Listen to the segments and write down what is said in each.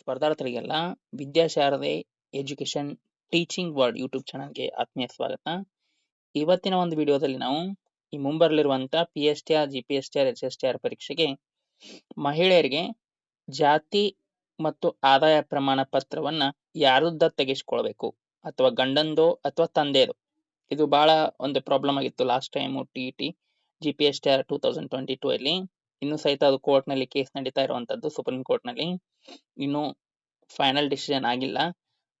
ಸ್ಪರ್ಧಾರ್ಥಿಗಳಿಗೆಲ್ಲ Vidyasharade education teaching word YouTube ಚಾನಲ್ಗೆ ಆತ್ಮೀಯ ಸ್ವಾಗತ. ಇವತ್ತಿನ ಒಂದು ವಿಡಿಯೋದಲ್ಲಿ ನಾವು ಈ ಮುಂಬರಲಿರುವಂತಹ P S T R G P S T R H S T R ಪರೀಕ್ಷೆಗೆ ಮಹಿಳೆಯರಿಗೆ ಜಾತಿ ಮತ್ತು ಆದಾಯ ಪ್ರಮಾಣ ಪತ್ರವನ್ನ ಯಾರದ್ದ ತೆಗೆಸ್ಕೊಳ್ಬೇಕು? ಅಥವಾ ಗಂಡಂದೋ ಅಥವಾ ತಂದೆದು? ಇದು ಬಹಳ ಒಂದು ಪ್ರಾಬ್ಲಮ್ ಆಗಿತ್ತು last time T T G P S T R two thousand twenty two ಅಲ್ಲಿ. ಇನ್ನು ಸಹಿತ ಅದು ಕೋರ್ಟ್ನಲ್ಲಿ ಕೇಸ್ ನಡೀತಾ ಇರುವಂತದ್ದು ಸುಪ್ರೀಂ ಕೋರ್ಟ್ನಲ್ಲಿ ಇನ್ನು ಫೈನಲ್ ಡಿಸಿಷನ್ ಆಗಿಲ್ಲ.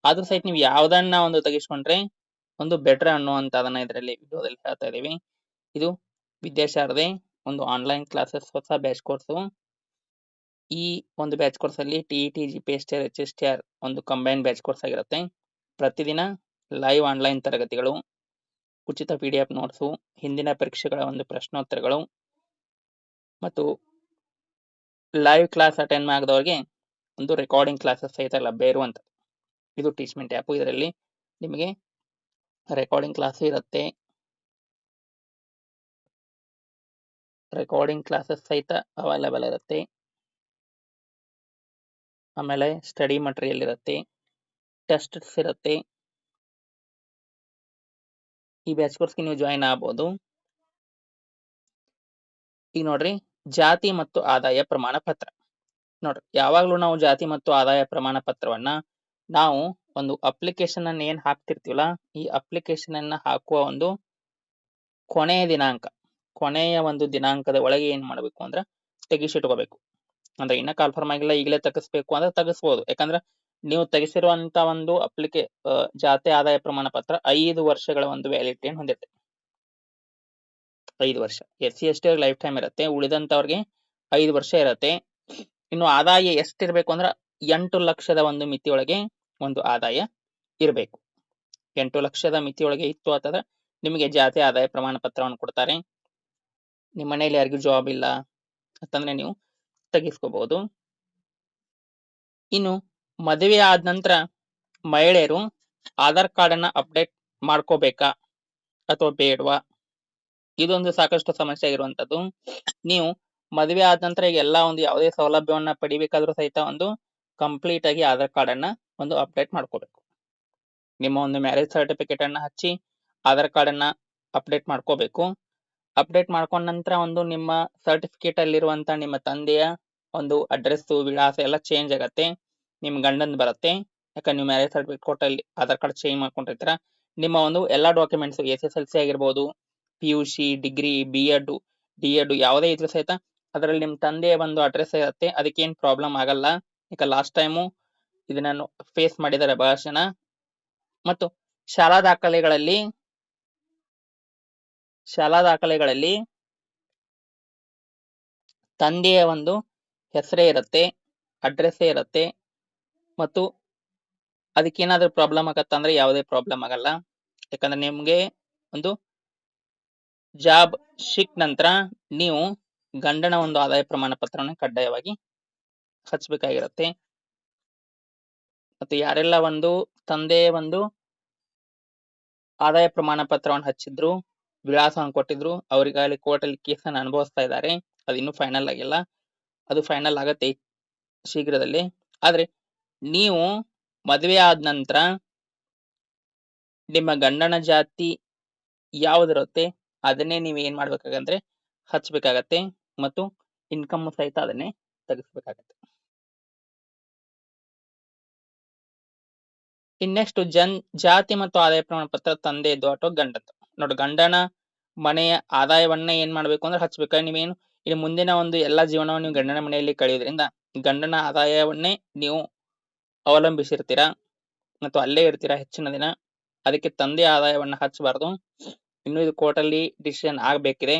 ಆದ್ರೂ ಸಹಿತ ನೀವು ಯಾವ್ದನ್ನ ಒಂದು ತೆಗೆಸ್ಕೊಂಡ್ರೆ ಒಂದು ಬೆಟರ್ ಅನ್ನುವಂತದನ್ನ ಇದರಲ್ಲಿ ವಿಡಿಯೋದಲ್ಲಿ ಹೇಳ್ತಾ ಇದೀವಿ ಇದು ವಿದ್ಯಾಶಾರದೆ ಒಂದು ಆನ್ಲೈನ್ ಕ್ಲಾಸಸ್ ಹೊಸ ಬ್ಯಾಚ್ ಕೋರ್ಸು ಈ ಒಂದು ಬ್ಯಾಚ್ ಕೋರ್ಸ್ ಅಲ್ಲಿ T T G P S T R H S T R ಒಂದು ಕಂಬೈನ್ ಬ್ಯಾಚ್ ಕೋರ್ಸ್ ಆಗಿರುತ್ತೆ. ಪ್ರತಿದಿನ ಲೈವ್ ಆನ್ಲೈನ್ ತರಗತಿಗಳು, ಉಚಿತ ಪಿ ಡಿ ಎಫ್ ನೋಟ್ಸು ಹಿಂದಿನ ಪರೀಕ್ಷೆಗಳ ಒಂದು ಪ್ರಶ್ನೋತ್ತರಗಳು ಮತ್ತು ಲೈವ್ ಕ್ಲಾಸ್ ಅಟೆಂಡ್ ಮಾಡಿದವ್ರಿಗೆ ಒಂದು ರೆಕಾರ್ಡಿಂಗ್ ಕ್ಲಾಸಸ್ ಸಹಿತ ಲಭ್ಯ ಇರುವಂಥದ್ದು. ಇದು ಟೀಚ್ಮೆಂಟ್ ಆ್ಯಪು ಇದರಲ್ಲಿ ನಿಮಗೆ ರೆಕಾರ್ಡಿಂಗ್ ಕ್ಲಾಸ್ ಇರುತ್ತೆ. ರೆಕಾರ್ಡಿಂಗ್ ಕ್ಲಾಸಸ್ ಸಹಿತ ಅವೈಲೇಬಲ್ ಇರುತ್ತೆ. ಆಮೇಲೆ ಸ್ಟಡಿ ಮಟೀರಿಯಲ್ ಇರುತ್ತೆ. ಟೆಸ್ಟ್ಸ್ ಇರುತ್ತೆ. ಈ ಬ್ಯಾಚ್ ಕೋರ್ಸ್ಗೆ ನೀವು ಜಾಯಿನ್ ಆಗ್ಬೋದು. ಈಗ ನೋಡ್ರಿ ಜಾತಿ ಮತ್ತು ಆದಾಯ ಪ್ರಮಾಣ ಪತ್ರ. ನೋಡ್ರಿ ಯಾವಾಗ್ಲೂ ನಾವು ಜಾತಿ ಮತ್ತು ಆದಾಯ ಪ್ರಮಾಣ ಪತ್ರವನ್ನ ನಾವು ಒಂದು ಅಪ್ಲಿಕೇಶನ್ ಅನ್ನ ಏನ್ ಹಾಕ್ತಿರ್ತೀವಲ್ಲ ಈ ಅಪ್ಲಿಕೇಶನ್ ಅನ್ನ ಹಾಕುವ ಒಂದು ಕೊನೆಯ ದಿನಾಂಕ, ಕೊನೆಯ ಒಂದು ದಿನಾಂಕದ ಒಳಗೆ ಏನ್ ಮಾಡ್ಬೇಕು ಅಂದ್ರೆ ತೆಗಿಸಿಟ್ಕೋಬೇಕು. ಅಂದ್ರೆ ಇನ್ನ ಕನ್ಫರ್ಮ್ ಆಗಿಲ್ಲ ಈಗಲೇ ತಗಸ್ಬೇಕು ಅಂದ್ರೆ ತೆಗಿಸ್ಬೋದು. ಯಾಕಂದ್ರೆ ನೀವು ತೆಗೆಸಿರುವಂತ ಒಂದು ಅಪ್ಲಿಕೇ ಜಾತಿ ಆದಾಯ ಪ್ರಮಾಣ ಪತ್ರ ಐದು ವರ್ಷಗಳ ಒಂದು ವ್ಯಾಲಿಡಿಟಿಯನ್ನು ಹೊಂದಿರುತ್ತೆ. ಐದು ವರ್ಷ. S C, S T life time ಇರುತ್ತೆ. ಉಳಿದಂತವ್ರಿಗೆ ಐದು ವರ್ಷ ಇರುತ್ತೆ. ಇನ್ನು ಆದಾಯ ಎಷ್ಟಿರಬೇಕು ಅಂದ್ರ ಎಂಟು ಲಕ್ಷದ ಒಂದು ಮಿತಿಯೊಳಗೆ ಒಂದು ಆದಾಯ ಇರಬೇಕು. ಎಂಟು ಲಕ್ಷದ ಮಿತಿಯೊಳಗೆ ಇತ್ತು ಅಂತಂದ್ರೆ ನಿಮಗೆ ಜಾತಿ ಆದಾಯ ಪ್ರಮಾಣ ಪತ್ರವನ್ನು ಕೊಡ್ತಾರೆ. ನಿಮ್ಮ ಮನೆಯಲ್ಲಿ ಯಾರಿಗೂ ಜಾಬ್ ಇಲ್ಲ ಅಂತಂದ್ರೆ ನೀವು ತೆಗಿಸ್ಕೋಬಹುದು ಇನ್ನು ಮದುವೆ ಆದ ನಂತರ ಮಹಿಳೆಯರು ಆಧಾರ್ ಕಾರ್ಡ್ ಅನ್ನ ಅಪ್ಡೇಟ್ ಮಾಡ್ಕೋಬೇಕಾ ಅಥವಾ ಬೇಡವಾ? ಇದೊಂದು ಸಾಕಷ್ಟು ಸಮಸ್ಯೆ ಆಗಿರುವಂತದ್ದು. ನೀವು ಮದುವೆ ಆದ ನಂತರ ಈಗ ಎಲ್ಲಾ ಒಂದು ಯಾವುದೇ ಸೌಲಭ್ಯವನ್ನ ಪಡಿಬೇಕಾದ್ರೂ ಸಹಿತ ಒಂದು ಕಂಪ್ಲೀಟ್ ಆಗಿ ಆಧಾರ್ ಕಾರ್ಡ್ ಅನ್ನ ಒಂದು ಅಪ್ಡೇಟ್ ಮಾಡ್ಕೋಬೇಕು. ನಿಮ್ಮ ಒಂದು ಮ್ಯಾರೇಜ್ ಸರ್ಟಿಫಿಕೇಟ್ ಅನ್ನ ಹಚ್ಚಿ ಆಧಾರ್ ಕಾರ್ಡ್ ಅನ್ನ ಅಪ್ಡೇಟ್ ಮಾಡ್ಕೋಬೇಕು. ಅಪ್ಡೇಟ್ ಮಾಡ್ಕೊಂಡ ನಂತರ ಒಂದು ನಿಮ್ಮ ಸರ್ಟಿಫಿಕೇಟ್ ಅಲ್ಲಿರುವಂತ ನಿಮ್ಮ ತಂದೆಯ ಒಂದು ಅಡ್ರೆಸ್ ವಿಳಾಸ ಎಲ್ಲ ಚೇಂಜ್ ಆಗತ್ತೆ. ನಿಮ್ ಗಂಡನ್ ಬರುತ್ತೆ. ಯಾಕಂದ್ರೆ ನೀವು ಮ್ಯಾರೇಜ್ ಸರ್ಟಿಫಿಕೇಟ್ ಕೊಟ್ಟಲ್ಲಿ ಆಧಾರ್ ಕಾರ್ಡ್ ಚೇಂಜ್ ಮಾಡ್ಕೊಂಡಿರ್ತೀರ. ನಿಮ್ಮ ಒಂದು ಎಲ್ಲಾ documents S S L C ಆಗಿರ್ಬೋದು P U C degree B Ed D Ed ಯಾವುದೇ ಇದ್ರೂ ಸಹಿತ ಅದರಲ್ಲಿ ನಿಮ್ಮ ತಂದೆಯ ಒಂದು ಅಡ್ರೆಸ್ ಇರುತ್ತೆ. ಅದಕ್ಕೇನ್ ಪ್ರಾಬ್ಲಮ್ ಆಗಲ್ಲ. ಈಗ ಲಾಸ್ಟ್ ಟೈಮು ಇದನ್ನ ಫೇಸ್ ಮಾಡಿದ್ದಾರೆ ಬಹಳಷ್ಟು ಮತ್ತು ಶಾಲಾ ದಾಖಲೆಗಳಲ್ಲಿ ಶಾಲಾ ದಾಖಲೆಗಳಲ್ಲಿ ತಂದೆಯ ಒಂದು ಹೆಸರೇ ಇರುತ್ತೆ ಅಡ್ರೆಸ್ಸೇ ಇರುತ್ತೆ. ಮತ್ತು ಅದಕ್ಕೇನಾದ್ರೂ ಪ್ರಾಬ್ಲಮ್ ಆಗತ್ತಂದ್ರೆ ಯಾವುದೇ ಪ್ರಾಬ್ಲಮ್ ಆಗಲ್ಲ. ಯಾಕಂದ್ರೆ ನಿಮ್ಗೆ ಒಂದು ಜಾಬ್ ಸಿಕ್ ನಂತರ ನೀವು ಗಂಡನ ಒಂದು ಆದಾಯ ಪ್ರಮಾಣ ಪತ್ರವನ್ನು ಕಡ್ಡಾಯವಾಗಿ ಹಚ್ಚಬೇಕಾಗಿರುತ್ತೆ ಮತ್ತು ಯಾರೆಲ್ಲ ಒಂದು ತಂದೆ ಒಂದು ಆದಾಯ ಪ್ರಮಾಣ ಪತ್ರವನ್ನು ಹಚ್ಚಿದ್ರು, ವಿಳಾಸವನ್ನು ಕೊಟ್ಟಿದ್ರು, ಅವರಿಗಾಗಲಿ ಕೋರ್ಟಲ್ಲಿ ಕೇಸನ್ನು ಅನುಭವಿಸ್ತಾ ಇದ್ದಾರೆ, ಅದು ಇನ್ನೂ ಫೈನಲ್ ಆಗಿಲ್ಲ. ಅದು ಫೈನಲ್ ಆಗತ್ತೆ ಶೀಘ್ರದಲ್ಲಿ. ಆದ್ರೆ ನೀವು ಮದುವೆ ಆದ ನಂತರ ನಿಮ್ಮ ಗಂಡನ ಜಾತಿ ಯಾವ್ದಿರುತ್ತೆ? ಅದನ್ನೇ ನೀವು ಏನ್ ಮಾಡ್ಬೇಕಾಗಂದ್ರೆ ಹಚ್ಬೇಕಾಗತ್ತೆ ಮತ್ತು ಇನ್ಕಮ್ ಸಹಿತ ಅದನ್ನೇ ತೆಗಿಸ್ಬೇಕಾಗತ್ತೆ. ಇನ್ನೆಕ್ಸ್ಟ್ ಜನ್, ಜಾತಿ ಮತ್ತು ಆದಾಯ ಪ್ರಮಾಣ ಪತ್ರ ತಂದೆಯದು ಅಥವಾ ಗಂಡದ್ದು ನೋಡಿ ಗಂಡನ ಮನೆಯ ಆದಾಯವನ್ನ ಏನ್ ಮಾಡ್ಬೇಕು ಅಂದ್ರೆ ಹಚ್ಬೇಕು ನೀವೇನು ಇಲ್ಲಿ ಮುಂದಿನ ಒಂದು ಎಲ್ಲಾ ಜೀವನವನ್ನು ನೀವು ಗಂಡನ ಮನೆಯಲ್ಲಿ ಕಳೆಯೋದ್ರಿಂದ ಗಂಡನ ಆದಾಯವನ್ನೇ ನೀವು ಅವಲಂಬಿಸಿರ್ತೀರಾ ಮತ್ತು ಅಲ್ಲೇ ಇರ್ತೀರಾ ಹೆಚ್ಚಿನ ದಿನ? ಅದಕ್ಕೆ ತಂದೆ ಆದಾಯವನ್ನ ಹಚ್ಚಬಾರ್ದು. ಇನ್ನು ಇದು ಕೋರ್ಟಲ್ಲಿ ಡಿಸಿಷನ್ ಆಗ್ಬೇಕಿದೆ.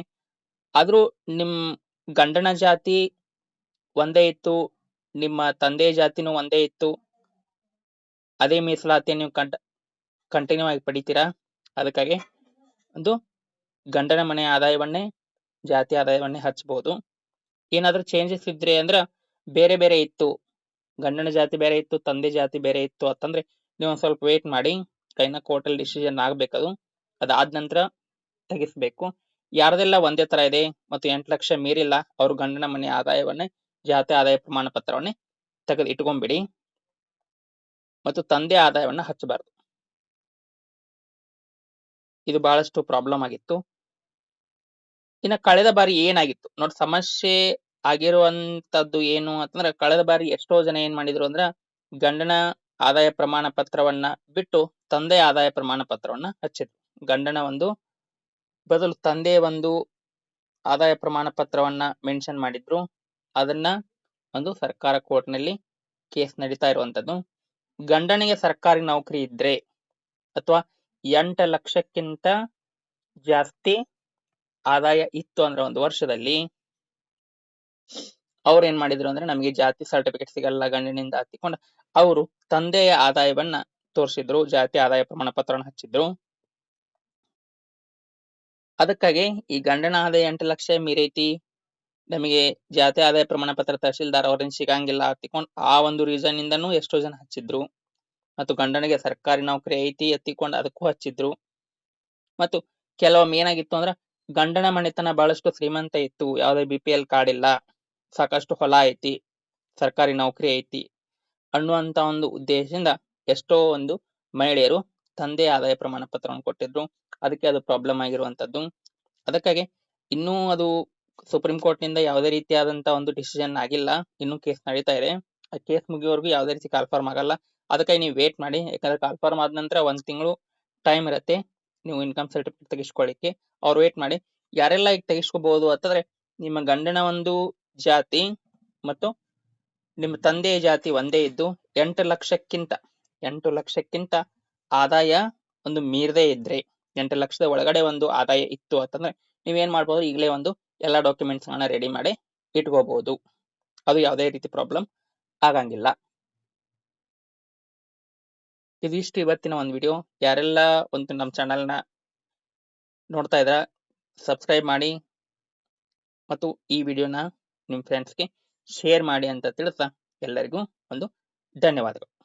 ಆದ್ರೂ ನಿಮ್ ಗಂಡನ ಜಾತಿ ಒಂದೇ ಇತ್ತು, ನಿಮ್ಮ ತಂದೆ ಜಾತಿನೂ ಒಂದೇ ಇತ್ತು. ಅದೇ ಮೀಸಲಾತಿ ನೀವು ಕಂಟ ಕಂಟಿನ್ಯೂ ಆಗಿ ಪಡಿತೀರಾ? ಅದಕ್ಕಾಗಿ ಒಂದು ಗಂಡನ ಮನೆ ಆದಾಯವನ್ನೇ, ಜಾತಿ ಆದಾಯವನ್ನೇ ಹಚ್ಚಬಹುದು ಏನಾದ್ರೂ ಚೇಂಜಸ್ ಇದ್ರೆ ಅಂದ್ರ ಬೇರೆ ಬೇರೆ ಇತ್ತು. ಗಂಡನ ಜಾತಿ ಬೇರೆ ಇತ್ತು, ತಂದೆ ಜಾತಿ ಬೇರೆ ಇತ್ತು ಅಂತಂದ್ರೆ ನೀವು ಒಂದ್ ಸ್ವಲ್ಪ ವೇಟ್ ಮಾಡಿ. ಕೈನ ಕೋರ್ಟಲ್ಲಿ ಡಿಸಿಷನ್ ಆಗ್ಬೇಕದು. ಅದಾದ ನಂತರ ತೆಗಿಸ್ಬೇಕು ಯಾರದೆಲ್ಲ ಒಂದೇ ತರ ಇದೆ ಮತ್ತು ಎಂಟು ಲಕ್ಷ ಮೀರಿಲ್ಲ, ಅವ್ರ ಗಂಡನ ಮನೆ ಆದಾಯವನ್ನೇ, ಜಾತಿ ಆದಾಯ ಪ್ರಮಾಣ ಪತ್ರವನ್ನೇ ತೆಗೆದು ಇಟ್ಕೊಂಡ್ಬಿಡಿ ಮತ್ತು ತಂದೆ ಆದಾಯವನ್ನ ಹಚ್ಚಬಾರ್ದು. ಇದು ಬಹಳಷ್ಟು ಪ್ರಾಬ್ಲಮ್ ಆಗಿತ್ತು. ಇನ್ನ ಕಳೆದ ಬಾರಿ ಏನಾಗಿತ್ತು? ನೋಡಿ ಸಮಸ್ಯೆ ಆಗಿರುವಂತದ್ದು ಏನು ಅಂತಂದ್ರೆ, ಕಳೆದ ಬಾರಿ ಎಷ್ಟೋ ಜನ ಏನ್ ಮಾಡಿದ್ರು ಅಂದ್ರ, ಗಂಡನ ಆದಾಯ ಪ್ರಮಾಣ ಪತ್ರವನ್ನ ಬಿಟ್ಟು ತಂದೆ ಆದಾಯ ಪ್ರಮಾಣ ಪತ್ರವನ್ನ ಹಚ್ಚಿದ್ರು. ಗಂಡನ ಒಂದು ಬದಲು ತಂದೆ ಒಂದು ಆದಾಯ ಪ್ರಮಾಣ ಪತ್ರವನ್ನ ಮೆನ್ಷನ್ ಮಾಡಿದ್ರು, ಅದನ್ನ ಒಂದು ಸರ್ಕಾರ ಕೋರ್ಟ್ನಲ್ಲಿ ಕೇಸ್ ನಡೀತಾ ಇರುವಂತದ್ದು. ಗಂಡನಿಗೆ ಸರ್ಕಾರಿ ನೌಕರಿ ಇದ್ರೆ ಅಥವಾ ಎಂಟು ಲಕ್ಷಕ್ಕಿಂತ ಜಾಸ್ತಿ ಆದಾಯ ಇತ್ತು ಅಂದ್ರೆ ಒಂದು ವರ್ಷದಲ್ಲಿ ಅವ್ರು ಏನ್ ಮಾಡಿದ್ರು ಅಂದ್ರೆ ನಮಗೆ ಜಾತಿ ಸರ್ಟಿಫಿಕೇಟ್ ಸಿಗಲ್ಲ, ಗಂಡನಿಂದ ಹತ್ತಿಕೊಂಡು ಅವರು ತಂದೆಯ ಆದಾಯವನ್ನ ತೋರಿಸಿದ್ರು, ಜಾತಿ ಆದಾಯ ಪ್ರಮಾಣ ಪತ್ರವನ್ನು ಹಚ್ಚಿದ್ರು. ಅದಕ್ಕಾಗಿ ಈ ಗಂಡನ ಆದಾಯ ಎಂಟು ಲಕ್ಷ ಮೀರೈತಿ. ನಮಗೆ ಜಾತಿ ಆದಾಯ ಪ್ರಮಾಣ ಪತ್ರ ತಹಶೀಲ್ದಾರ್ ಅವ್ರನ್ನ ಸಿಗಂಗಿಲ್ಲ ಹತ್ತಿಕೊಂಡು ಆ ಒಂದು ರೀಸನ್ ಇಂದನೂ ಎಷ್ಟೋ ಜನ ಹಚ್ಚಿದ್ರು. ಮತ್ತು ಗಂಡನಿಗೆ ಸರ್ಕಾರಿ ನೌಕರಿ ಐತಿ ಎತ್ತಿಕೊಂಡು ಅದಕ್ಕೂ ಹಚ್ಚಿದ್ರು. ಮತ್ತು ಕೆಲವೊಮ್ಮೆ ಏನಾಗಿತ್ತು ಅಂದ್ರ ಗಂಡನ ಮನೆತನ ಬಹಳಷ್ಟು ಶ್ರೀಮಂತ ಇತ್ತು. ಯಾವುದೇ ಬಿ ಪಿ ಎಲ್ ಕಾರ್ಡ್ ಇಲ್ಲ. ಸಾಕಷ್ಟು ಹೊಲ ಐತಿ. ಸರ್ಕಾರಿ ನೌಕರಿ ಐತಿ. ಅನ್ನುವಂತ ಒಂದು ಉದ್ದೇಶದಿಂದ ಎಷ್ಟೋ ಒಂದು ಮಹಿಳೆಯರು ತಂದೆ ಆದಾಯ ಪ್ರಮಾಣ ಪತ್ರವನ್ನು ಕೊಟ್ಟಿದ್ರು. ಅದಕ್ಕೆ ಅದು ಪ್ರಾಬ್ಲಮ್ ಆಗಿರುವಂತದ್ದು ಅದಕ್ಕಾಗಿ ಇನ್ನೂ ಅದು ಸುಪ್ರೀಂ ಕೋರ್ಟ್ನಿಂದ ಯಾವುದೇ ರೀತಿಯಾದಂತ ಒಂದು ಡಿಸಿಷನ್ ಆಗಿಲ್ಲ. ಇನ್ನೂ ಕೇಸ್ ನಡೀತಾ ಇದೆ. ಆ ಕೇಸ್ ಮುಗಿಯೋವರೆಗೂ ಯಾವುದೇ ರೀತಿ ಕಾಲ್ಫಾರ್ಮ್ ಆಗಲ್ಲ. ಅದಕ್ಕಾಗಿ ನೀವು ವೇಟ್ ಮಾಡಿ. ಯಾಕಂದ್ರೆ ಕಾಲ್ಫಾರ್ಮ್ ಆದ ನಂತರ ಒಂದ್ ತಿಂಗಳು ಟೈಮ್ ಇರುತ್ತೆ. ನೀವು ಇನ್ಕಮ್ ಸರ್ಟಿಫಿಕೇಟ್ ತೆಗಿಸ್ಕೊಳ್ಳಿಕ್ಕೆ. ಅವ್ರು ವೇಟ್ ಮಾಡಿ. ಯಾರೆಲ್ಲ ಈಗ ತೆಗಿಸ್ಕೋಬಹುದು ಅಂತಂದ್ರೆ ನಿಮ್ಮ ಗಂಡನ ಒಂದು ಜಾತಿ ಮತ್ತು ನಿಮ್ಮ ತಂದೆಯ ಜಾತಿ ಒಂದೇ ಇದ್ದು ಎಂಟು ಲಕ್ಷಕ್ಕಿಂತ ಎಂಟು ಲಕ್ಷಕ್ಕಿಂತ ಆದಾಯ ಒಂದು ಮೀರದೇ ಇದ್ರೆ ಎಂಟು ಲಕ್ಷದ ಒಳಗಡೆ ಒಂದು ಆದಾಯ ಇತ್ತು ಅಂತಂದ್ರೆ ನೀವೇನ್ ಮಾಡ್ಬೋದು? ಈಗಲೇ ಒಂದು ಎಲ್ಲಾ ಡಾಕ್ಯುಮೆಂಟ್ಸ್ ಗಳನ್ನ ರೆಡಿ ಮಾಡಿ ಇಟ್ಕೋಬಹುದು ಅದು ಯಾವುದೇ ರೀತಿ ಪ್ರಾಬ್ಲಮ್ ಆಗಂಗಿಲ್ಲ. ಇದಿಷ್ಟು ಇವತ್ತಿನ ಒಂದು ವಿಡಿಯೋ ಯಾರೆಲ್ಲ ಒಂದು ನಮ್ಮ ಚಾನಲ್ನ ನೋಡ್ತಾ ಇದ್ರ ಸಬ್ಸ್ಕ್ರೈಬ್ ಮಾಡಿ ಮತ್ತು ಈ ವಿಡಿಯೋನ ನಿಮ್ಮ ಫ್ರೆಂಡ್ಸ್ಗೆ ಶೇರ್ ಮಾಡಿ ಅಂತ ತಿಳಿಸ್ತಾ ಎಲ್ಲರಿಗೂ ಒಂದು ಧನ್ಯವಾದಗಳು.